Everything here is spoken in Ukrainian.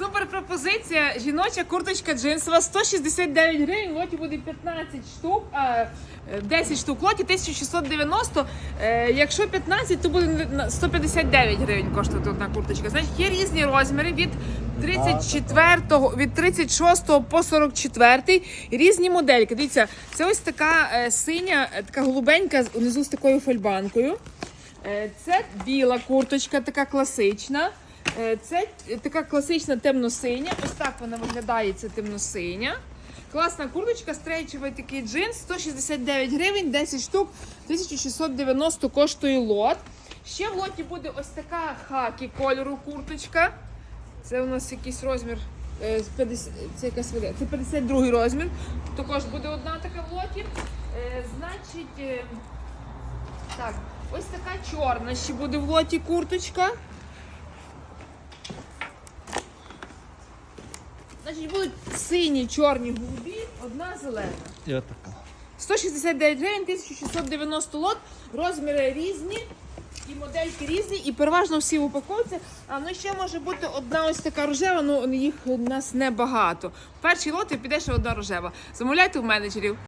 Супер пропозиція. Жіноча курточка джинсова 169 гривень. В лоті буде 15 штук, а е, 10 штук в лоті 1690. Е, Якщо 15, то буде на 159 гривень коштувати одна курточка. Значить, є різні розміри від 34 від 36 по 44 різні модельки. Дивіться, це ось така е, синя, е, така голубенька унизу з такою фольбанкою. Е, Це біла курточка, така класична. Е, Це така класична темно-синя. Ось так вона виглядає, це темно-синя. Класна курточка, стрейчовий такий джинс, 169 гривень, 10 штук, 1690 коштує лот. Ще в лоті буде ось така хакі кольору курточка. Це у нас якийсь розмір. е, 50, це якась. Це 52 розмір. Також буде одна така в лоті. Е, значить, е, так, ось така чорна ще буде в лоті курточка. Значить, будуть сині, чорні голубі, одна зелена. І отака. 169 гривень, 1690 лот, розміри різні, і модельки різні, і переважно всі в упаковці. А ну ще може бути одна ось така рожева, ну їх у нас небагато. Перший лот і піде ще одна рожева. Замовляйте у менеджерів.